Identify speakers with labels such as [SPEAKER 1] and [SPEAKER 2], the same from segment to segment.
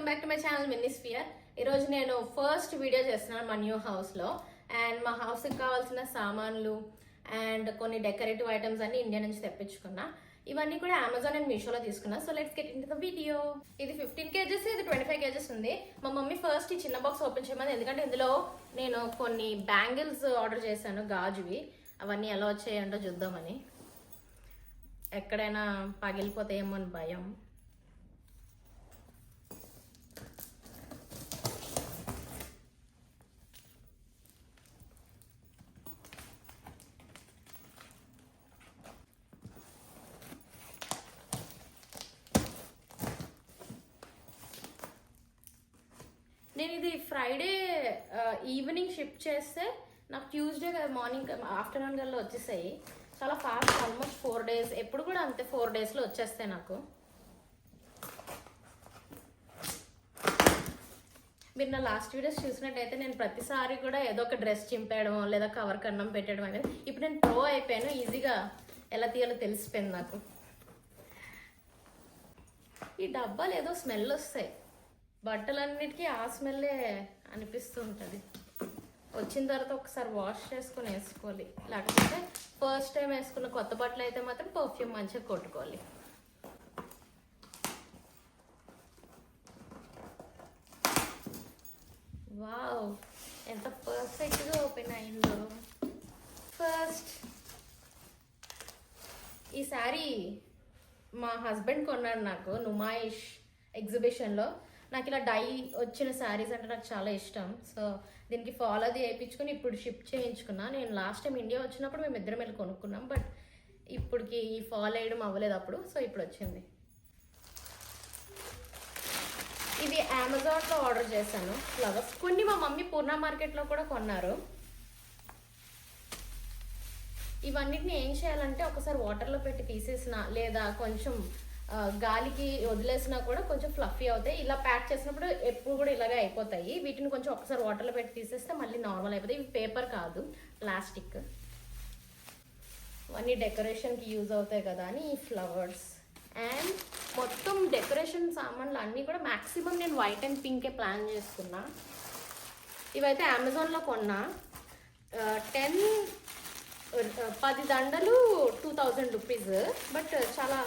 [SPEAKER 1] Welcome back to my channel Minnisphere. ఈరోజు నేను first video చేస్తున్నాను మా న్యూ హౌస్లో. అండ్ మా హౌస్కి కావాల్సిన సామాన్లు అండ్ కొన్ని డెకరేటివ్ ఐటమ్స్ అన్ని ఇండియా నుంచి తెప్పించుకున్నా. ఇవన్నీ కూడా అమెజాన్ అండ్ మీషోలో తీసుకున్నా. So let's get in the video. ఇది ఫిఫ్టీన్ కేజెస్ ఇది ట్వంటీ ఫైవ్ కేజెస్ ఉంది. మా మమ్మీ ఫస్ట్ ఈ చిన్న బాక్స్ ఓపెన్ చేయమని ఎందుకంటే ఇందులో నేను కొన్ని బ్యాంగిల్స్ ఆర్డర్ చేశాను గాజువి. అవన్నీ ఎలా వచ్చాయంటో చూద్దామని. ఎక్కడైనా పగిలిపోతాయేమో అని భయం. నేను ఇది ఫ్రైడే ఈవినింగ్ షిప్ చేస్తే నాకు ట్యూస్డే కదా మార్నింగ్ ఆఫ్టర్నూన్ కల్లా వచ్చేసాయి. చాలా ఫాస్ట్ ఆల్మోస్ట్ ఫోర్ డేస్ ఎప్పుడు కూడా అంతే ఫోర్ డేస్లో వచ్చేస్తాయి నాకు. మీరు నా లాస్ట్ వీడియోస్ చూసినట్టయితే నేను ప్రతిసారి కూడా ఏదో ఒక డ్రెస్ చింపేయడం లేదా కవర్ కన్నం పెట్టడం అనేది ఇప్పుడు నేను ప్రో అయిపోయాను ఈజీగా ఎలా తీయాలో తెలిసిపోయింది నాకు. ఈ డబ్బాలు ఏదో స్మెల్ వస్తాయి. బట్టలన్నిటికీ ఆ స్మెల్లే అనిపిస్తూ ఉంటుంది వచ్చిన తర్వాత ఒకసారి వాష్ చేసుకొని వేసుకోవాలి. లేకపోతే ఫస్ట్ టైం వేసుకున్న కొత్త బట్టలు అయితే మాత్రం పర్ఫ్యూమ్ మంచిగా కొట్టుకోవాలి. వావ్ ఎంత పర్ఫెక్ట్గా ఓపెన్ అయిందో. ఫస్ట్ ఈ శారీ మా హస్బెండ్ కొన్నాడు నాకు నుమాయిష్ ఎగ్జిబిషన్లో. నాకు ఇలా డై వచ్చిన శారీస్ అంటే నాకు చాలా ఇష్టం. సో దీనికి ఫాలో అది వేయించుకుని ఇప్పుడు షిప్ చేయించుకున్నా. నేను లాస్ట్ టైం ఇండియా వచ్చినప్పుడు మేము ఇద్దరం వెళ్ళి కొనుక్కున్నాం. బట్ ఇప్పటికి ఈ ఫాలో వేయడం అవ్వలేదు అప్పుడు. సో ఇప్పుడు వచ్చింది. ఇది అమెజాన్లో ఆర్డర్ చేశాను. ఫ్లవర్స్ కొన్ని మా మమ్మీ పూర్ణ మార్కెట్లో కూడా కొన్నారు. ఇవన్నిటిని ఏం చేయాలంటే ఒకసారి వాటర్లో పెట్టి తీసేసిన లేదా కొంచెం గాలికి వదిలేసినా కూడా కొంచెం ఫ్లఫీ అవుతాయి. ఇలా ప్యాక్ చేసినప్పుడు ఎప్పుడు కూడా ఇలాగే అయిపోతాయి. వీటిని కొంచెం ఒకసారి వాటర్లో పెట్టి తీసేస్తే మళ్ళీ నార్మల్ అయిపోతాయి. ఇవి పేపర్ కాదు ప్లాస్టిక్ అన్నీ డెకరేషన్కి యూజ్ అవుతాయి కదా అని ఈ ఫ్లవర్స్ అండ్ మొత్తం డెకరేషన్ సామాన్లు అన్నీ కూడా మ్యాక్సిమం నేను వైట్ అండ్ పింకే ప్లాన్ చేసుకున్నా. ఇవైతే అమెజాన్లో కొన్నా. టెన్ పది దండలు టూ థౌజండ్ రూపీస్ బట్ చాలా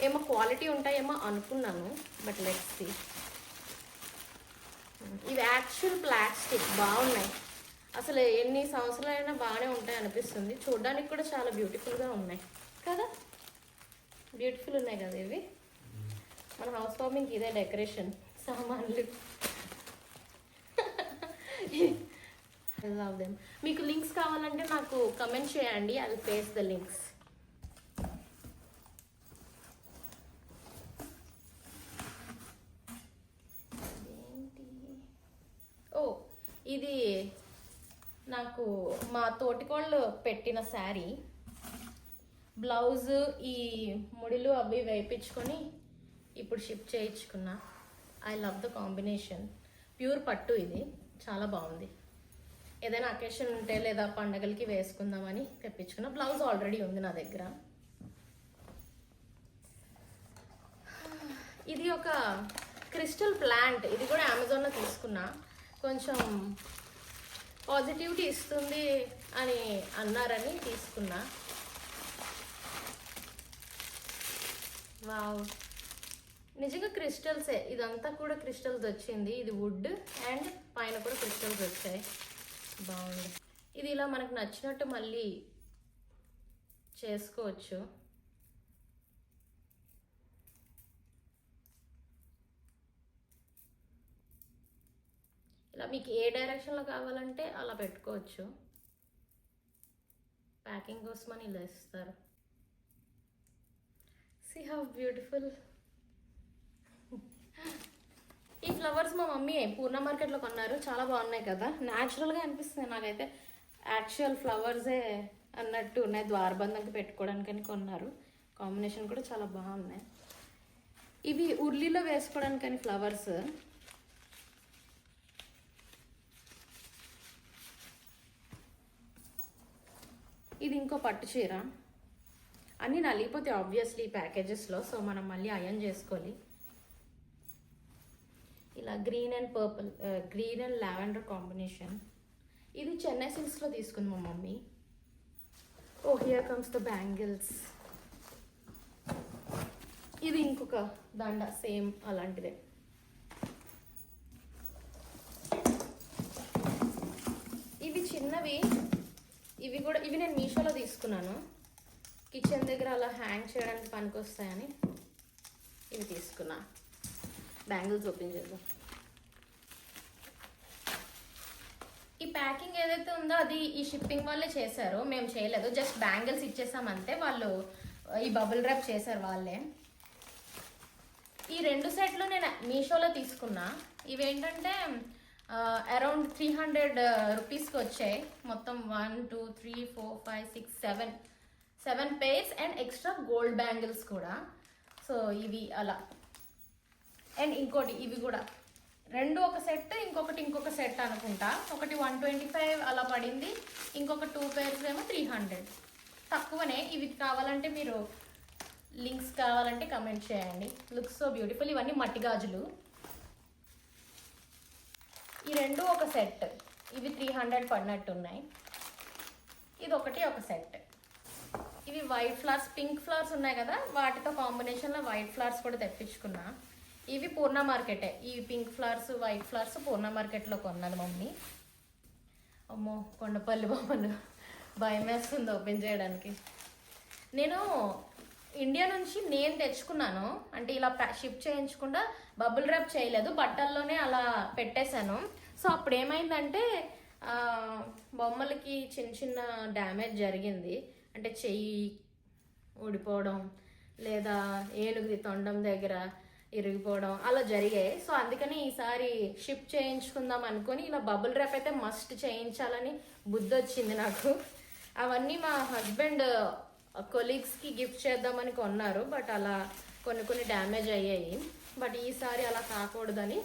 [SPEAKER 1] ఏమో క్వాలిటీ ఉంటాయేమో అనుకున్నాను బట్ లెట్స్ సి ఇవి యాక్చువల్ ప్లాస్టిక్ బాగున్నాయి. అసలు ఎన్ని సంవత్సరాలైనా బాగానే ఉంటాయి అనిపిస్తుంది. చూడడానికి కూడా చాలా బ్యూటిఫుల్గా ఉన్నాయి. కదా? బ్యూటిఫుల్ ఉన్నాయి కదా ఇవి? మన హౌస్ వార్మింగ్కి ఇదే డెకరేషన్ సామాన్లు. లవ్ దెమ్ మీకు లింక్స్ కావాలంటే నాకు కమెంట్ చేయండి. ఐ పేస్ ద లింక్స్ ఓ ఇది నాకు మా తోటికోళ్ళు పెట్టిన శారీ బ్లౌజ్ ఈ ముడిలు అవి వేయించుకొని ఇప్పుడు షిప్ చేయించుకున్నా. I love the combination. Pure పట్టు ఇది. చాలా బాగుంది. ఏదైనా అకేషన్ ఉంటే లేదా పండగలకి వేసుకుందామని తెప్పించుకున్న బ్లౌజ్ ఆల్రెడీ ఉంది నా దగ్గర. ఇది ఒక క్రిస్టల్ ప్లాంట్. ఇది కూడా అమెజాన్లో తీసుకున్నా. కొంచెం పాజిటివిటీ ఇస్తుంది అని అన్నారని తీసుకున్నా. వావ్. నిజంగా క్రిస్టల్సే. ఇదంతా కూడా క్రిస్టల్స్ వచ్చింది. ఇది వుడ్ అండ్ పైన కూడా క్రిస్టల్స్ వచ్చాయి. బాగుంది. ఇది ఇలా మనకు నచ్చినట్టు మళ్ళీ చేసుకోవచ్చు. ఇలా మీకు ఏ డైరెక్షన్లో కావాలంటే అలా పెట్టుకోవచ్చు. ప్యాకింగ్ కోసం అని ఇలా ఇస్తారు. సి హౌ బ్యూటిఫుల్ ఈ ఫ్లవర్స్ మా మమ్మీ పూర్ణ మార్కెట్లో కొన్నారు. చాలా బాగున్నాయి కదా. న్యాచురల్గా అనిపిస్తుంది నాకైతే. యాక్చువల్ ఫ్లవర్సే అన్నట్టు ఉన్నాయి. ద్వారబంధంకి పెట్టుకోవడానికని కొన్నారు. కాంబినేషన్ కూడా చాలా బాగున్నాయి. ఇవి ఉర్లీలో వేసుకోవడానికని ఫ్లవర్స్ ఇది ఇంకో పట్టు చీర. అన్నీ నలిగిపోతే ఆబ్వియస్లీ ప్యాకేజెస్లో సో మనం మళ్ళీ అయన్ చేసుకోవాలి. ఇలా green and purple green and lavender combination ఇది చెన్నై సిల్క్స్లో తీసుకుంది మా mummy. Oh here comes the bangles ఇది ఇంకొక దండ సేమ్ అలాంటిదే. ఇవి చిన్నవి. ఇవి కూడా ఇవి నేను మీషోలో తీసుకున్నాను. కిచెన్ దగ్గర అలా హ్యాంగ్ చేయడానికి పనికొస్తాయని ఇవి తీసుకున్నా. బ్యాంగిల్స్ ఓపెన్ చేద్దాం ఈ ప్యాకింగ్ ఏదైతే ఉందో అది ఈ షిప్పింగ్ వాళ్ళే చేశారు. మేము చేయలేదు. జస్ట్ బ్యాంగిల్స్ ఇచ్చేసామంతే వాళ్ళు ఈ బబుల్ ర్యాప్ చేశారు వాళ్ళే. ఈ రెండు సెట్లు నేను మీషోలో తీసుకున్నా. ఇవేంటంటే అరౌండ్ త్రీ హండ్రెడ్ రూపీస్కి వచ్చాయి. మొత్తం one two three four five six seven seven pairs and extra gold bangles కూడా. సో ఇవి అలా. అండ్ ఇంకోటి ఇవి కూడా. రెండు ఒక సెట్ ఇంకొకటి ఇంకొక సెట్ అనుకుంటా. ఒకటి వన్ ట్వంటీ ఫైవ్ అలా పడింది. ఇంకొక టూ పేర్స్ ఏమో త్రీ హండ్రెడ్ తక్కువనే. ఇవి కావాలంటే మీరు లింక్స్ కావాలంటే కమెంట్ చేయండి. లుక్స్ సో బ్యూటిఫుల్ ఇవన్నీ మట్టి గాజులు. ఈ రెండు ఒక సెట్. ఇవి త్రీ హండ్రెడ్ పడినట్టు ఉన్నాయి ఇది ఒకటి ఒక సెట్. ఇవి వైట్ ఫ్లవర్స్ పింక్ ఫ్లవర్స్ ఉన్నాయి కదా? వాటితో కాంబినేషన్లో వైట్ ఫ్లవర్స్ కూడా తెప్పించుకున్నా. ఇవి పూర్ణ మార్కెటే. ఈ pink flowers white flowers Purna మార్కెట్లో కొన్నాను మమ్మీ. అమ్మో కొండపల్లి బొమ్మలు. భయం వేస్తుంది ఓపెన్ చేయడానికి. నేను ఇండియా నుంచి నేను తెచ్చుకున్నాను. అంటే ఇలా షిప్ చేయించకుండా బబుల్ ర్యాప్ చేయలేదు. బట్టల్లోనే అలా పెట్టేశాను. సో అప్పుడు ఏమైందంటే బొమ్మలకి చిన్న చిన్న డ్యామేజ్ జరిగింది. అంటే చెయ్యి ఊడిపోవడం లేదా ఏనుగుది తొండం దగ్గర ఇరిగిపోవడం అలా జరిగాయి. సో అందుకని ఈసారి షిప్ చేయించుకుందాం అనుకొని ఇలా బబుల్ ర్యాప్ అయితే మస్ట్ చేయించాలని బుద్ధి వచ్చింది నాకు. అవన్నీ మా హస్బెండ్ కొలీగ్స్కి గిఫ్ట్ చేద్దామని కొన్నారు బట్ అలా కొన్ని కొన్ని డ్యామేజ్ అయ్యాయి. బట్ ఈసారి అలా కాకూడదని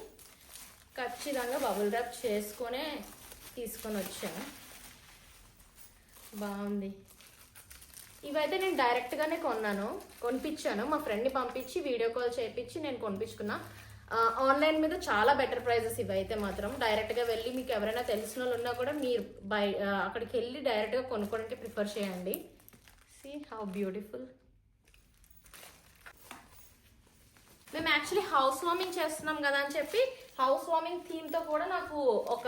[SPEAKER 1] ఖచ్చితంగా బబుల్ ర్యాప్ చేసుకొనే తీసుకొని వచ్చాను. బాగుంది. ఇవైతే నేను డైరెక్ట్గానే కొన్నాను కొనిపించాను. మా ఫ్రెండ్ని పంపించి వీడియో కాల్ చేయించి నేను కొనిపించుకున్నా. ఆన్లైన్ మీద చాలా బెటర్ ప్రైజెస్ ఇవైతే మాత్రం. డైరెక్ట్గా వెళ్ళి మీకు ఎవరైనా తెలిసిన వాళ్ళు ఉన్నా కూడా మీరు బై అక్కడికి వెళ్ళి డైరెక్ట్గా కొనుక్కోవడానికి ప్రిఫర్ చేయండి. సి హౌ బ్యూటిఫుల్ మేము యాక్చువల్లీ హౌస్ వార్మింగ్ చేస్తున్నాం కదా అని చెప్పి హౌస్ వార్మింగ్ థీమ్తో కూడా నాకు ఒక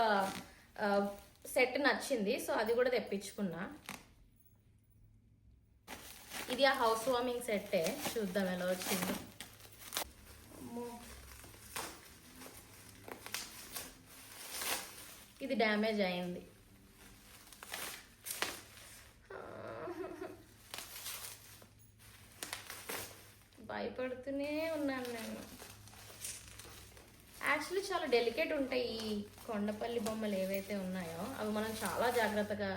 [SPEAKER 1] సెట్ నచ్చింది. సో అది కూడా తెప్పించుకున్నా. ఇది ఆ హౌస్ వార్మింగ్ సెట్టే చూద్దాం ఎలా వచ్చింది. ఇది డ్యామేజ్ అయింది. భయపడుతూనే ఉన్నాను నేను. యాక్చువల్లీ చాలా డెలికేట్ ఉంటాయి ఈ కొండపల్లి బొమ్మలు ఏవైతే ఉన్నాయో అవి మనం చాలా జాగ్రత్తగా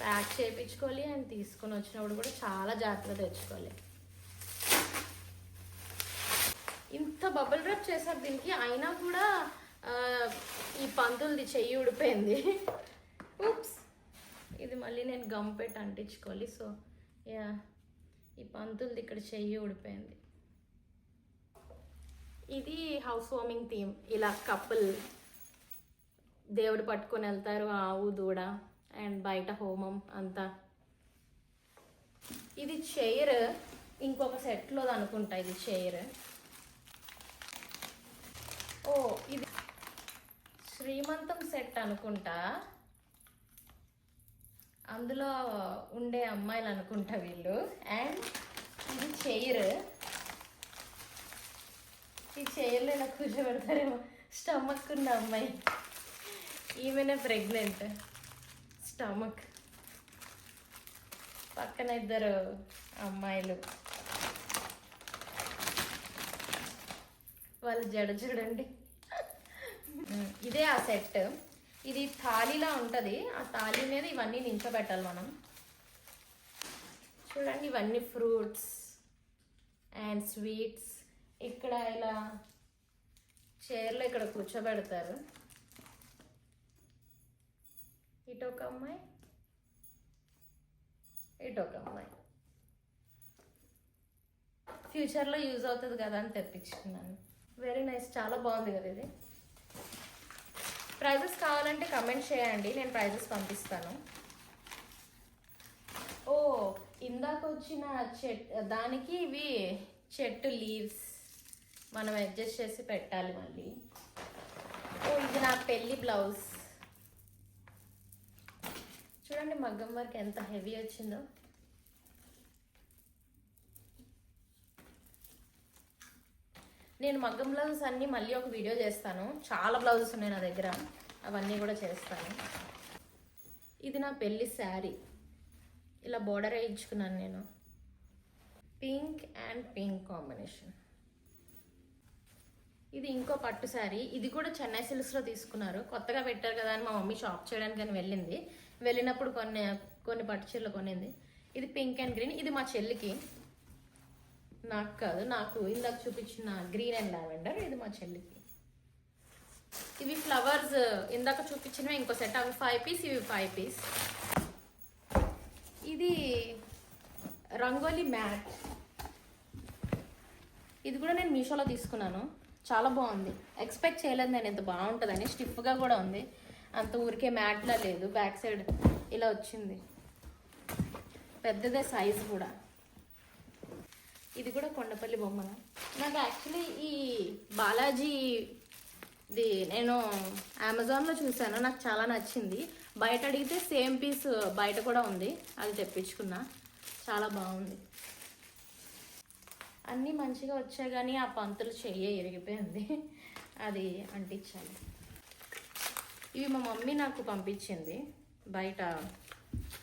[SPEAKER 1] ప్యాక్ చేయించుకోవాలి అండ్ తీసుకొని వచ్చినప్పుడు కూడా చాలా జాగ్రత్త తెచ్చుకోవాలి. ఇంత బబుల్ ర్యాప్ చేశారు దీనికి అయినా కూడా ఈ పందులది చెయ్యి ఊడిపోయింది. ఉప్స్ ఇది మళ్ళీ నేను గమ్ పెట్టి అంటించుకోవాలి సో యా ఈ పంతులది ఇక్కడ చెయ్యి ఊడిపోయింది. ఇది హౌస్ వార్మింగ్ థీమ్. ఇలా కపుల్ దేవుడు పట్టుకొని వెళ్తారు ఆవు దూడ అండ్ బయట హోమం అంతా. ఇది చైర్ ఇంకొక సెట్లో అనుకుంటా ఇది చైర్. ఓ ఇది శ్రీమంతం సెట్ అనుకుంటా. అందులో ఉండే అమ్మాయిలు అనుకుంటా వీళ్ళు. అండ్ ఇది చైర్. ఈ చైర్లో ఇలా కూర్చోబెడతారేమో. స్టమక్ ఉన్న అమ్మాయి. ఈమెనే ప్రెగ్నెంట్. స్టమక్. పక్కన ఇద్దరు అమ్మాయిలు. వాళ్ళు జడ చూడండి. ఇదే ఆ సెట్. ఇది థాలీలా ఉంటుంది. ఆ థాలీ మీద ఇవన్నీ నించోబెట్టాలి మనం. చూడండి ఇవన్నీ ఫ్రూట్స్ అండ్ స్వీట్స్. ఇక్కడ ఇలా చైర్లో ఇక్కడ కూర్చోబెడతారు. ఇటు ఒక అమ్మాయి. ఇటు ఒక అమ్మాయి. ఫ్యూచర్లో యూజ్ అవుతుంది కదా అని తెప్పించుకున్నాను వెరీ నైస్ చాలా బాగుంది కదా ఇది. ప్రైజెస్ కావాలంటే కమెంట్ చేయండి నేను ప్రైజెస్ పంపిస్తాను. ఓ ఇందాక వచ్చిన చెట్ దానికి ఇవి చెట్టు లీవ్స్ మనం అడ్జస్ట్ చేసి పెట్టాలి మళ్ళీ. ఓ ఇది నా పెళ్ళి బ్లౌజ్. చూడండి మగ్గం వర్క్ ఎంత హెవీ వచ్చిందో. నేను మగ్గం బ్లౌజెస్ అన్నీ మళ్ళీ ఒక వీడియో చేస్తాను. చాలా బ్లౌజెస్ ఉన్నాయి నా దగ్గర. అవన్నీ కూడా చేస్తాను. ఇది నా పెళ్ళి శారీ. ఇలా బోర్డర్ వేయించుకున్నాను నేను. పింక్ అండ్ పింక్ కాంబినేషన్ ఇది ఇంకో పట్టు శారీ. ఇది కూడా చెన్నై సిల్క్స్లో తీసుకున్నారు. కొత్తగా పెట్టారు కదా అని మా మమ్మీ షాప్ చేయడానికి అని వెళ్ళింది. వెళ్ళినప్పుడు కొన్ని కొన్ని పట్టు చీరలు కొనింది. ఇది పింక్ అండ్ గ్రీన్ ఇది మా చెల్లికి. నాకు కాదు నాకు ఇందాక చూపించిన గ్రీన్ అండ్ లావెండర్ ఇది మా చెల్లికి. ఇవి ఫ్లవర్స్ ఇందాక చూపించినవి ఇంకో సెట్ అవి ఫైవ్ పీస్ ఇవి ఫైవ్ పీస్ ఇది రంగోలీ మ్యాట్. ఇది కూడా నేను మీషోలో తీసుకున్నాను. చాలా బాగుంది. ఎక్స్పెక్ట్ చేయలేదు నేను ఇంత బాగుంటుందని. స్టిఫ్గా కూడా ఉంది. అంత ఊరికే మ్యాట్లా లేదు. బ్యాక్ సైడ్ ఇలా వచ్చింది. పెద్దదే సైజ్ కూడా. ఇది కూడా కొండపల్లి బొమ్మన నాకు యాక్చువల్లీ ఈ బాలాజీ ఇది నేను అమెజాన్లో చూసాను నాకు చాలా నచ్చింది. బయట అడిగితే సేమ్ పీస్ బయట కూడా ఉంది అది తెప్పించుకున్నా. చాలా బాగుంది. అన్నీ మంచిగా వచ్చాయి కానీ ఆ పంతులు చెయ్యి ఇరిగిపోయింది. అది అంటించాలి. ఇవి మా మమ్మీ నాకు పంపించింది. బయట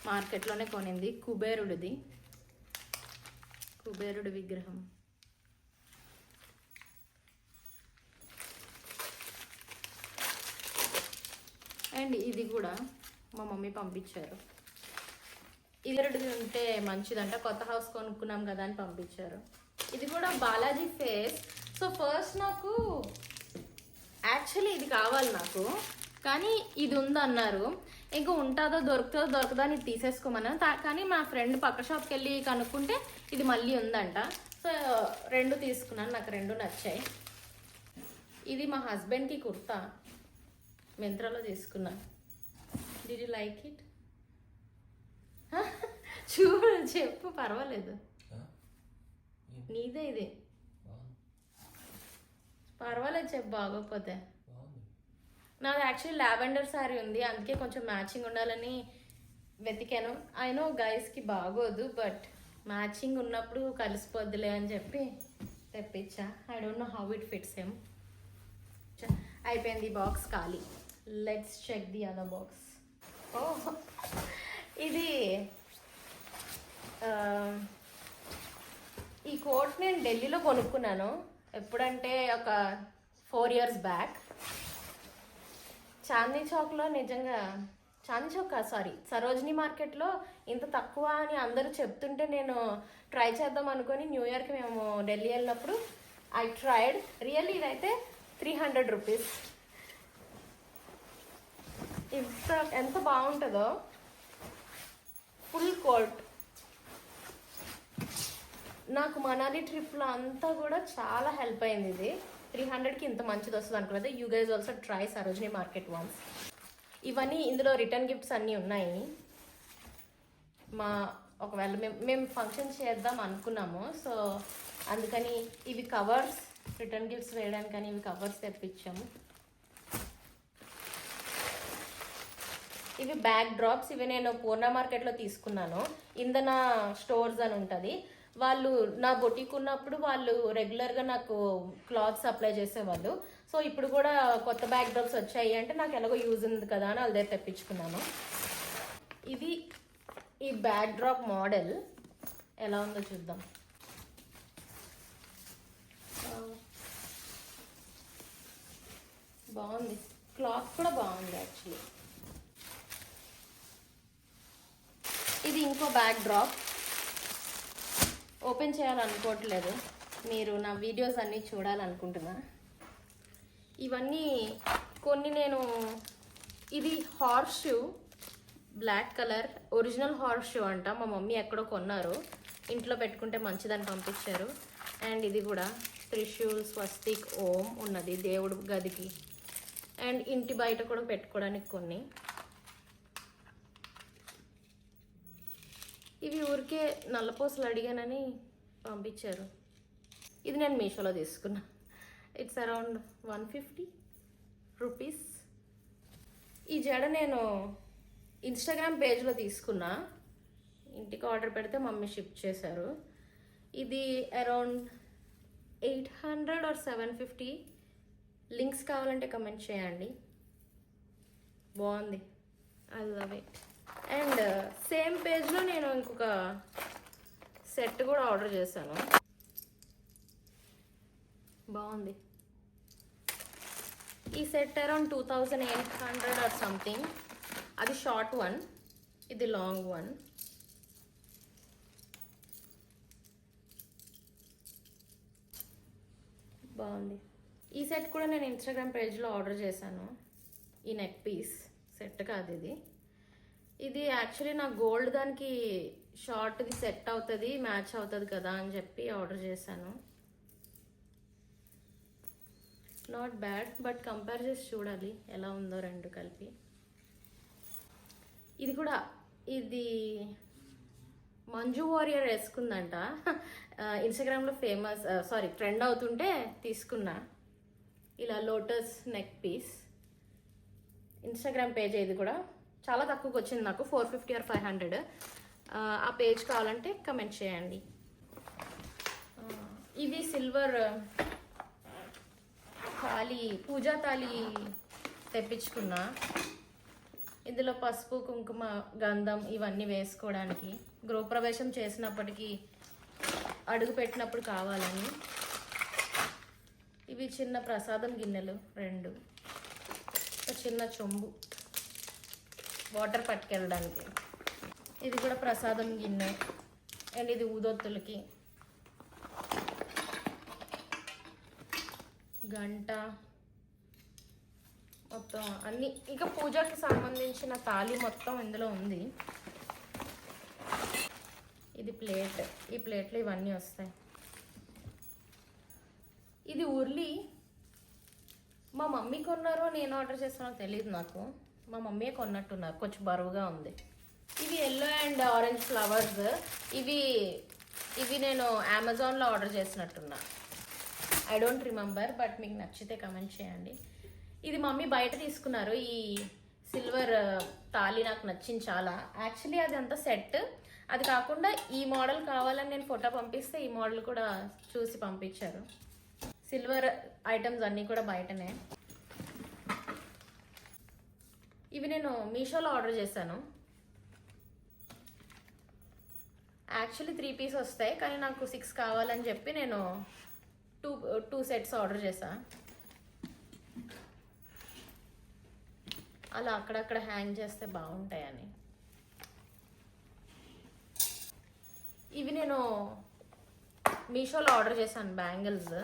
[SPEAKER 1] మార్కెట్లోనే కొనింది కుబేరుడిది. కుబేరుడి విగ్రహం. అండ్ ఇది కూడా మా మమ్మీ పంపించారు. ఇదరుడు ఉంటే మంచిదంట కొత్త హౌస్ కొనుక్కున్నాం కదా అని పంపించారు. ఇది కూడా బాలాజీ ఫేస్. సో ఫస్ట్ నాకు యాక్చువల్లీ ఇది కావాలి నాకు. కానీ ఇది ఉందన్నారు. ఇంకా ఉంటుందో దొరుకుతుందో దొరకదో అని ఇది తీసేసుకోమన్నాను. తా- కానీ మా ఫ్రెండ్ పక్క షాప్కి వెళ్ళి కనుక్కుంటే ఇది మళ్ళీ ఉందంట. సో రెండు తీసుకున్నాను. నాకు రెండు నచ్చాయి. ఇది మా హస్బెండ్కి కుర్తా. మింత్రాలో తీసుకున్నా. డిడ్ యూ లైక్ ఇట్ చూడు చెప్పు పర్వాలేదు. నీదే ఇది. పర్వాలేదు చెప్పు బాగోకపోతే. నాది యాక్చువల్లీ లావెండర్ శారీ ఉంది. అందుకే కొంచెం మ్యాచింగ్ ఉండాలని వెతికాను. ఐ నో గైస్కి బాగోదు బట్ మ్యాచింగ్ ఉన్నప్పుడు కలిసిపోద్దులే అని చెప్పి తెప్పించా. I don't know how it fits ఏం అయిపోయింది బాక్స్ ఖాళీ. Let's check the other box oh ఇది um, ఈ కోట్ నేను ఢిల్లీలో కొనుక్కున్నాను. ఎప్పుడంటే ఒక ఫోర్ ఇయర్స్ బ్యాక్ చాందీ చౌక్లో నిజంగా చాందీ చౌక్? సారీ సరోజినీ మార్కెట్లో ఇంత తక్కువ అని అందరూ చెప్తుంటే నేను ట్రై చేద్దాం అనుకొని న్యూ ఇయర్కి మేము ఢిల్లీ వెళ్ళినప్పుడు ఐ ట్రైడ్. రియల్లీ ఇదైతే త్రీ హండ్రెడ్ రూపీస్ ఇంత ఎంత బాగుంటుందో. ఫుల్ కోట్ నాకు మనాలి ట్రిప్లో అంతా కూడా చాలా హెల్ప్ అయింది ఇది. త్రీ హండ్రెడ్కి ఇంత మంచిది వస్తుంది అనుకోలేదు you guys also try Sarojini market once ఇవన్నీ ఇందులో రిటర్న్ గిఫ్ట్స్ అన్నీ ఉన్నాయి. మా ఒకవేళ మేము మేము ఫంక్షన్ చేద్దాం అనుకున్నాము. సో అందుకని ఇవి కవర్స్ రిటర్న్ గిఫ్ట్స్ వేయడానికని ఇవి కవర్స్ తెప్పించాము. ఇవి బ్యాక్ డ్రాప్స్ ఇవి నేను పూర్ణ మార్కెట్లో తీసుకున్నాను. ఇందన స్టోర్స్ అని ఉంటుంది. వాళ్ళు నా బొటిక్ ఉన్నప్పుడు వాళ్ళు రెగ్యులర్గా నాకు క్లాత్ సప్లై చేసేవాళ్ళు. సో ఇప్పుడు కూడా కొత్త బ్యాక్ డ్రాప్స్ వచ్చాయి అంటే నాకు ఎలాగో యూజ్ ఉంది కదా అని వాళ్ళ దగ్గర తెప్పించుకున్నాను. ఇది ఈ బ్యాక్ డ్రాప్ మోడల్ ఎలా ఉందో చూద్దాం. బాగుంది. క్లాత్ కూడా బాగుంది యాక్చువల్లీ ఇది ఇంకో బ్యాక్ డ్రాప్ ఓపెన్ చేయాలనుకోవట్లేదు. మీరు నా వీడియోస్ అన్నీ చూడాలనుకుంటున్నా. ఇవన్నీ కొన్ని నేను ఇది horse shoe black colour original horse shoe అంట. మా మమ్మీ ఎక్కడో కొన్నారు. ఇంట్లో పెట్టుకుంటే మంచిదని పంపించారు. అండ్ ఇది కూడా త్రిశూల్ స్వస్తిక్ ఓం ఉన్నది దేవుడు గదికి. అండ్ ఇంటి బయట కూడా పెట్టుకోవడానికి కొన్ని. ఇవి ఊరికే నల్లపూసలు అడిగానని పంపించారు. ఇది నేను మీషోలో తీసుకున్నా. It's around one fifty rupees ఈ జడ నేను ఇన్స్టాగ్రామ్ పేజ్లో తీసుకున్నా. ఇంటికి ఆర్డర్ పెడితే మమ్మీ షిప్ చేశారు. ఇది around eight hundred or seven fifty links కావాలంటే కమెంట్ చేయండి. బాగుంది. I love it and same పేజ్లో నేను ఇంకొక సెట్ కూడా ఆర్డర్ చేశాను. బాగుంది. ఈ set around two thousand eight hundred or something. అది షార్ట్ వన్ ఇది లాంగ్ వన్. బాగుంది. ఈ సెట్ కూడా నేను ఇన్స్టాగ్రామ్ పేజ్లో ఆర్డర్ చేశాను. ఈ నెక్ పీస్ సెట్ కాదు ఇది. ఇది యాక్చువల్లీ నా గోల్డ్ దానికి షార్ట్ది సెట్ అవుతుంది మ్యాచ్ అవుతుంది కదా అని చెప్పి ఆర్డర్ చేశాను. నాట్ బ్యాడ్ బట్ కంపేర్ చేసి చూడాలి ఎలా ఉందో రెండు కలిపి. ఇది కూడా ఇది మంజు వారియర్ వేసుకుందంట. ఇన్స్టాగ్రామ్లో ఫేమస్ సారీ ట్రెండ్ అవుతుంటే తీసుకున్నా. ఇలా lotus neck piece Instagram page ఇది కూడా. చాలా తక్కువకి వచ్చింది నాకు four fifty or five hundred. ఆ పేజ్ కావాలంటే కమెంట్ చేయండి. ఇది ఇవి సిల్వర్ తాలి పూజా తాలి తెప్పించుకున్నా. ఇందులో పసుపు కుంకుమ గంధం ఇవన్నీ వేసుకోవడానికి. గృహప్రవేశం చేసినప్పటికీ అడుగు పెట్టినప్పుడు కావాలని. ఇవి చిన్న ప్రసాదం గిన్నెలు రెండు. ఒక చిన్న చెంబు. వాటర్ పట్టుకెళ్ళడానికి. ఇది కూడా ప్రసాదం గిన్నె. అండ్ ఇది ఊదొత్తులకి. గంట. మొత్తం అన్ని. ఇక పూజకి సంబంధించిన తాళి మొత్తం ఇందులో ఉంది. ఇది ప్లేట్. ఈ ప్లేట్లు ఇవన్నీ వస్తాయి. ఇది ఉర్లి. మా మమ్మీ కొన్నారో నేను ఆర్డర్ చేస్తానో తెలియదు నాకు. మా మమ్మీ కొన్నట్టున్నారు. కొంచెం బరువుగా ఉంది. ఇవి ఎల్లో అండ్ ఆరెంజ్ ఫ్లవర్స్ ఇవి ఇవి నేను అమెజాన్లో ఆర్డర్ చేసినట్టున్నా. ఐ డోంట్ రిమెంబర్ బట్ మీకు నచ్చితే కమెంట్ చేయండి. ఇది మమ్మీ బయట తీసుకున్నారు. ఈ సిల్వర్ uh, తాళి నాకు నచ్చింది చాలా. యాక్చువల్లీ అది అంతా సెట్ అది కాకుండా ఈ మోడల్ కావాలని నేను ఫోటో పంపిస్తే ఈ మోడల్ కూడా చూసి పంపించారు. సిల్వర్ ఐటమ్స్ అన్నీ కూడా బయటనే. ఇవి నేను మీషోలో ఆర్డర్ చేశాను. యాక్చువల్లీ త్రీ పీస్ వస్తాయి కానీ నాకు సిక్స్ కావాలని చెప్పి నేను టూ టూ సెట్స్ ఆర్డర్ చేశా. అలా అక్కడక్కడ హ్యాంగ్ చేస్తే బాగుంటాయని ఇవి నేను మీషోలో ఆర్డర్ చేశాను బ్యాంగిల్స్.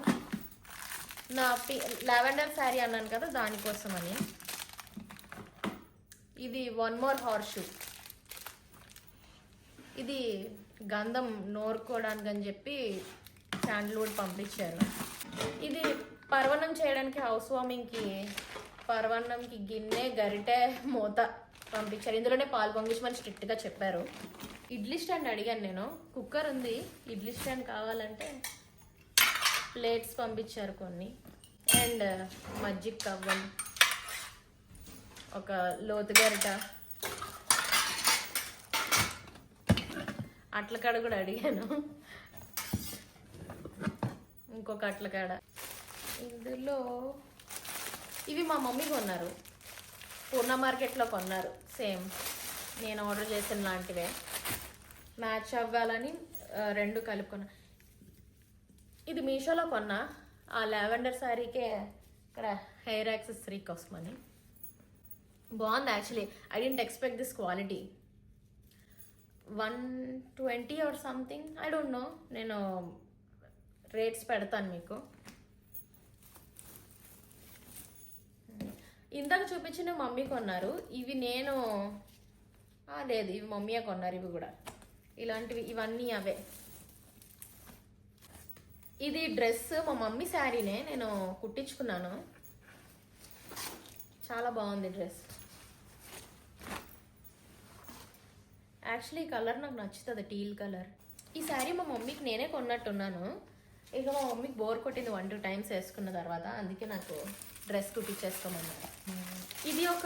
[SPEAKER 1] నా పి లావెండర్ శారీ అన్నాను కదా దానికోసమని. ఇది వన్ మోర్ హార్స్ షూ ఇది గంధం నోరుకోవడానికి అని చెప్పి శాండల్వుడ్ పంపించారు. ఇది పర్వణం చేయడానికి హౌస్ వార్మింగ్కి పర్వణంకి గిన్నె గరిటె మూత పంపించారు. ఇందులోనే పాలు పొంగించమని స్ట్రిక్ట్గా చెప్పారు. ఇడ్లీ స్టాండ్ అడిగాను నేను. కుక్కర్ ఉంది. ఇడ్లీ స్టాండ్ కావాలంటే ప్లేట్స్ పంపించారు కొన్ని. అండ్ మజ్జిగ కవ్వం ఒక లోతు గరిట. అట్లకాడ కూడా అడిగాను. ఇంకొక అట్లకాడ. ఇందులో ఇవి మా మమ్మీ కొన్నారు. పూర్ణ మార్కెట్లో కొన్నారు. సేమ్. నేను ఆర్డర్ చేసిన లాంటివే. మ్యాచ్ అవ్వాలని రెండు కలుపుకున్నా. ఇది మీషోలో కొన్నా. ఆ లావెండర్ శారీకే ఇక్కడ హెయిర్ యాక్సెసరీ కోసమని. బాగుంది actually I didn't expect this quality one twenty or something I don't know నేను రేట్స్ పెడతాను మీకు. ఇందాక చూపించిన మమ్మీ కొన్నారు. ఇవి నేను లేదు ఇవి మమ్మీయే కొన్నారు ఇవి కూడా. ఇలాంటివి ఇవన్నీ అవే. ఇది డ్రెస్ మా మమ్మీ శారీనే నేను కుట్టించుకున్నాను. చాలా బాగుంది డ్రెస్ యాక్చువల్లీ ఈ కలర్ నాకు నచ్చుతుంది టీల్ కలర్ ఈ శారీ మా మమ్మీకి నేనే కొన్నట్టున్నాను. ఇక మా మమ్మీకి బోర్ కొట్టింది వన్ టూ టైమ్స్ వేసుకున్న తర్వాత అందుకే నాకు డ్రెస్ కుట్టించేసుకోమన్నారు ఇది ఒక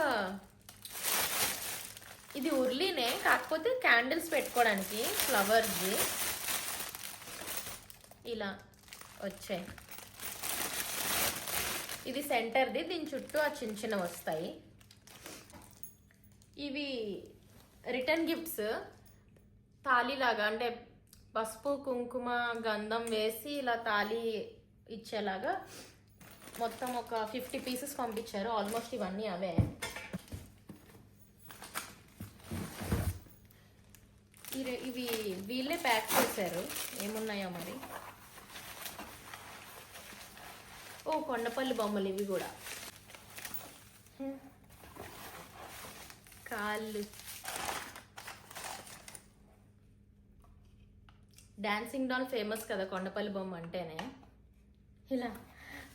[SPEAKER 1] ఇది ఉర్లీనే కాకపోతే క్యాండిల్స్ పెట్టుకోవడానికి ఫ్లవర్స్ది ఇలా వచ్చాయి. ఇది సెంటర్ది దీని చుట్టూ ఆ చిన్న చిన్న వస్తాయి. ఇవి రిటర్న్ గిఫ్ట్స్ తాళిలాగా అంటే పసుపు కుంకుమ గంధం వేసి ఇలా తాళి ఇచ్చేలాగా మొత్తం ఒక ఫిఫ్టీ పీసెస్ పంపించారు. ఆల్మోస్ట్ ఇవన్నీ అవే. ఇవి వీళ్ళే ప్యాక్ చేశారు. ఏమున్నాయో మరి? ఓ కొండపల్లి బొమ్మలు ఇవి కూడా. కాళ్ళు డాన్సింగ్ డాల్ ఫేమస్ కదా కొండపల్లి బొమ్మ అంటేనే. ఇలా.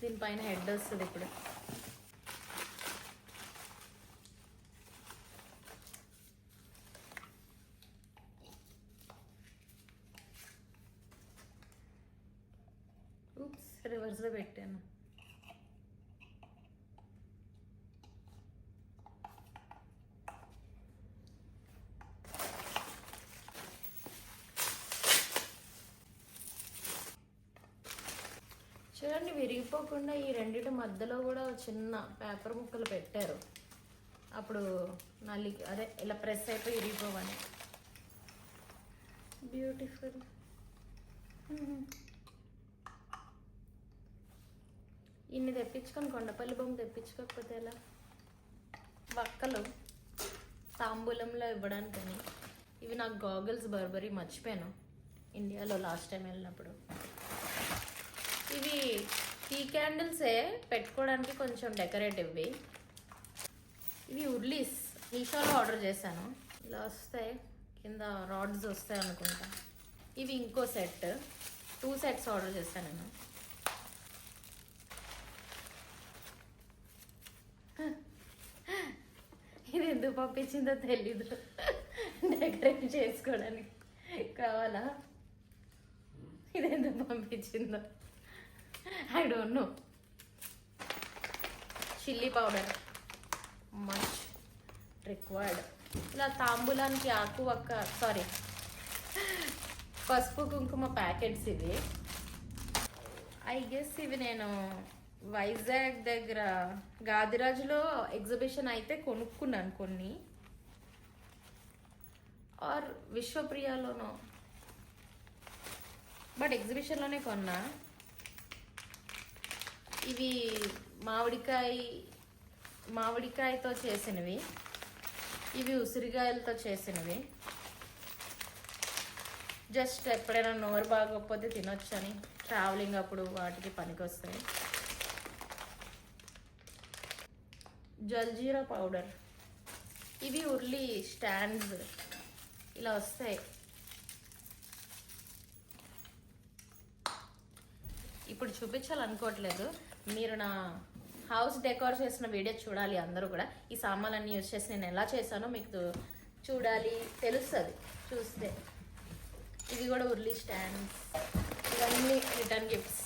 [SPEAKER 1] దీనిపైన హెడ్ వస్తుంది ఇప్పుడు. రివర్స్లో పెట్టాను. చూడండి విరిగిపోకుండా ఈ రెండిటి మధ్యలో కూడా చిన్న పేపర్ ముక్కలు పెట్టారు. అప్పుడు నల్లి అదే ఇలా ప్రెస్ అయిపోయి విరిగిపోవని. బ్యూటిఫుల్ ఇన్ని తెప్పించుకొని కొండపల్లి బొమ్మ తెప్పించుకోకపోతే ఎలా? బక్కలు తాంబూలంలో ఇవ్వడానికని. ఇవి నాకు గాగుల్స్ బర్బరీ మర్చిపోయాను. ఇండియాలో లాస్ట్ టైం వెళ్ళినప్పుడు. ఇవి టీ క్యాండిల్సే పెట్టుకోవడానికి కొంచెం డెకరేటివ్వి. ఇవి ఉర్లీస్ మీషోలో ఆర్డర్ చేశాను. ఇలా వస్తాయి కింద రాడ్స్ వస్తాయి అనుకుంటా. ఇవి ఇంకో సెట్ టూ సెట్స్ ఆర్డర్ చేశాను నేను. ఇది ఎందుకు పంపించిందో తెలీదు. డెకరేట్ చేసుకోవడానికి కావాలా? ఇది ఎందుకు పంపించిందో? I don't know chilli powder much required ఇలా తాంబూలానికి ఆకు ఒక్క సారీ పసుపు కుంకుమ ప్యాకెట్స్ ఇవి. ఐ గెస్ ఇవి నేను వైజాగ్ దగ్గర గాదిరాజులో ఎగ్జిబిషన్ అయితే కొనుక్కున్నాను కొన్ని. ఆర్ విశ్వప్రియాలోనో. బట్ ఎగ్జిబిషన్లోనే కొన్నా. ఇవి మామిడికాయ మామిడికాయతో చేసినవి. ఇవి ఉసిరికాయలతో చేసినవి. జస్ట్ ఎప్పుడైనా నోరు బాగోకపోతే తినొచ్చని ట్రావెలింగ్ అప్పుడు వాటికి పనికొస్తాయి. జల్జీరా పౌడర్. ఇవి ఉర్లి స్టాండ్స్. ఇలా వస్తాయి. ఇప్పుడు చూపించాలనుకోవట్లేదు. మీరు నా హౌస్ డెకోర్ చేసిన వీడియో చూడాలి అందరూ కూడా. ఈ సామాన్లన్నీ యూజ్ చేసి నేను ఎలా చేశానో మీకు చూడాలి తెలుస్తుంది. చూస్తే. ఇవి కూడా ఉర్లీ స్టాండ్స్. ఇవన్నీ రిటర్న్ గిఫ్ట్స్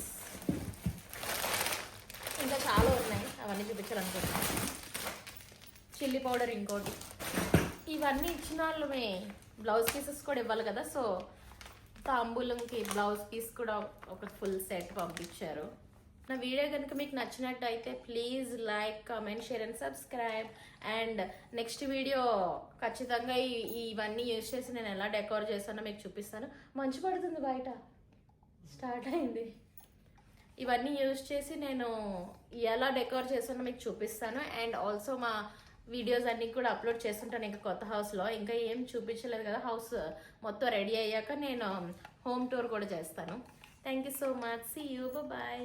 [SPEAKER 1] ఇంకా చాలా ఉన్నాయి. అవన్నీ చూపించాలనుకుంటున్నాను. చిల్లీ పౌడర్ ఇంకోటి. ఇవన్నీ ఇచ్చిన వాళ్ళమే. బ్లౌజ్ పీసెస్ కూడా ఇవ్వాలి కదా సో తాంబూలంకి బ్లౌజ్ పీస్ కూడా ఒక ఫుల్ సెట్ పంపించారు. నా వీడియో కనుక మీకు నచ్చినట్టయితే please like comment share and subscribe. And next video ఖచ్చితంగా ఇవన్నీ యూజ్ చేసి నేను ఎలా డెకోర్ చేస్తానో మీకు చూపిస్తాను. మంచి పడుతుంది బయట. స్టార్ట్ అయింది. ఇవన్నీ యూజ్ చేసి నేను ఎలా డెకోర్ చేస్తానో మీకు చూపిస్తాను. అండ్ ఆల్సో మా వీడియోస్ అన్నీ కూడా అప్లోడ్ చేస్తుంటాను ఇంకా కొత్త హౌస్లో. ఇంకా ఏం చూపించలేదు కదా హౌస్ మొత్తం రెడీ అయ్యాక నేను హోమ్ టూర్ కూడా చేస్తాను. Thank you so much see you bye